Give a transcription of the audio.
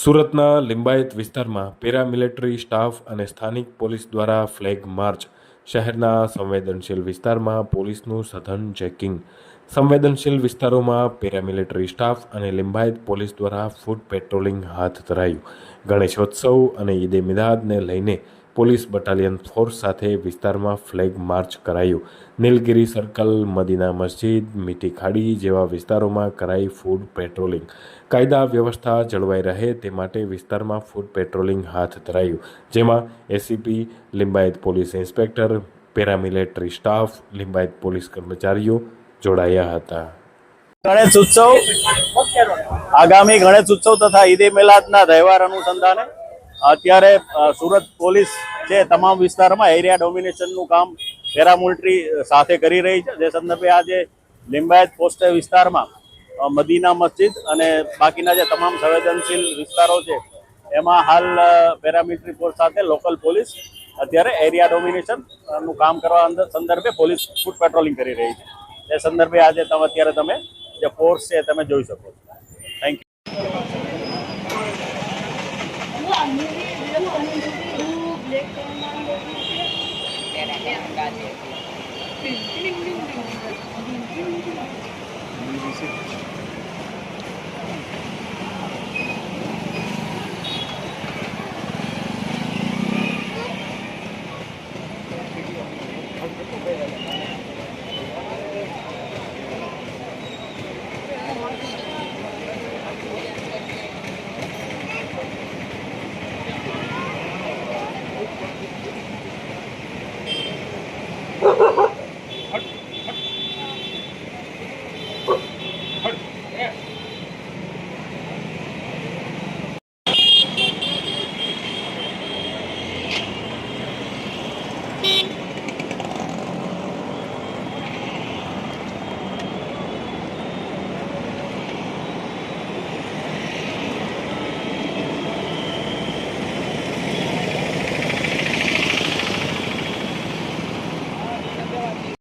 સુરતના લિંબાયત વિસ્તારમાં paramilitary staff અને સ્થાનિક પોલીસ દ્વારા ફ્લેગ માર્ચ. શહેરના સંવેદનશીલ વિસ્તારમાં પોલીસનું સઘન ચેકિંગ. સંવેદનશીલ વિસ્તારોમાં પેરામિલિટરી સ્ટાફ અને લિંબાયત પોલીસ દ્વારા ફૂટ પેટ્રોલિંગ હાથ ધરાયું. ગણેશોત્સવ અને ઈદે મિદાદને લઈને પોલીસ બટાલિયન ફોર્સ સાથે વિસ્તારમાં ફ્લેગ માર્ચ કરાયું. નીલગિરી સર્કલ, મદીના મસ્જિદ મીઠી ખાડી જેવા વિસ્તારોમાં કરાઈ ફૂડ પેટ્રોલિંગ. કાયદા વ્યવસ્થા જળવાઈ રહે તે માટે વિસ્તારમાં ફૂડ પેટ્રોલિંગ હાથ ધરાયું, જેમાં ACP Limbayat police inspector, paramilitary staff, Limbayat police કર્મચારીઓ જોડાયા હતા. ગણેશ ઉત્સવ, આગામી ગણેશ ઉત્સવ તથા ઈદે મિલાદના તહેવાર અનુસંધાને અત્યારે સુરત પોલીસ છે તમામ વિસ્તારમાં એરિયા ડોમિનેશનનું કામ પેરામિલિટરી સાથે કરી રહી છે. જે સંદર્ભે આજે લિંબાયત પોસ્ટ વિસ્તારમાં મદીના મસ્જિદ અને બાકીના જે તમામ સંવેદનશીલ વિસ્તારો છે, એમાં હાલ પેરામિલિટરી ફોર્સ સાથે લોકલ પોલીસ અત્યારે એરિયા ડોમિનેશનનું કામ કરવા અંદર સંદર્ભે પોલીસ ફૂટ પેટ્રોલિંગ કરી રહી છે. એ સંદર્ભે આજે તમે, અત્યારે તમે જે ફોર્સ છે તમે જોઈ શકો છો. Black Beep.